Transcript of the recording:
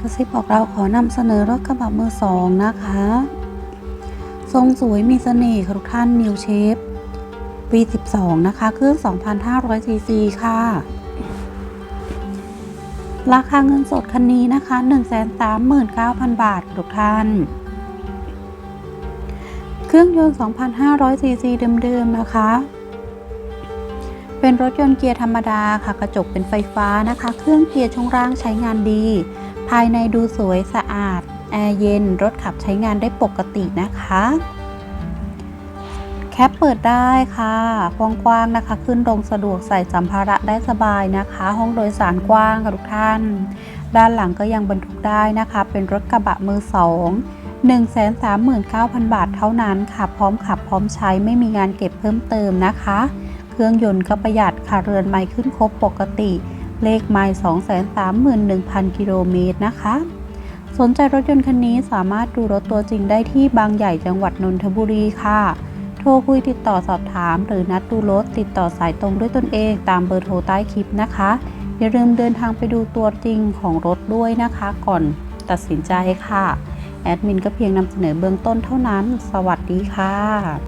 กระซิบบอกเราขอนำเสนอรถกระบะมือสองนะคะ ทรงสวยมีเสน่ห์ค่ะทุกท่าน New Shape V12 นะคะเครื่อง2,500ซีซีค่ะ ราคาเงินสดคันนี้นะคะ 139,000 บาททุกท่าน เครื่องยนต์2,500ซีซีเดิมๆนะคะ เป็นรถยนต์เกียร์ธรรมดาค่ะ กระจกเป็นไฟฟ้านะคะ เครื่องเกียร์ช่วงล่างใช้งานดี ภายในดูสวยสะอาด แอร์เย็น รถขับใช้งานได้ปกตินะคะ แคปเปิดได้ค่ะกว้างๆนะคะ ขึ้นลงสะดวกใส่สัมภาระได้สบายนะคะ ห้องโดยสารกว้างค่ะทุกท่าน ด้านหลังก็ยังบรรทุกได้นะคะ เป็นรถกระบะมือสอง139,000 บาทเท่านั้นค่ะ พร้อมขับพร้อมใช้ไม่มีงานเก็บเพิ่มเติมนะคะ เครื่องยนต์ก็ประหยัดค่ะเรือนไม้ขึ้นครบปกติ เลขไม้231,000 กิโลเมตรนะคะ สนใจรถยนต์คันนี้สามารถดูรถตัวจริงได้ที่บางใหญ่จังหวัดนนทบุรีค่ะ โทรคุยติดต่อสอบถาม หรือนัดดูรถติดต่อสายตรงด้วยตนเองตามเบอร์โทรใต้คลิปนะคะ อย่าลืมเดินทางไปดูตัวจริงของรถด้วยนะคะ ก่อนตัดสินใจค่ะ แอดมินก็เพียงนำเสนอเบื้องต้นเท่านั้น สวัสดีค่ะ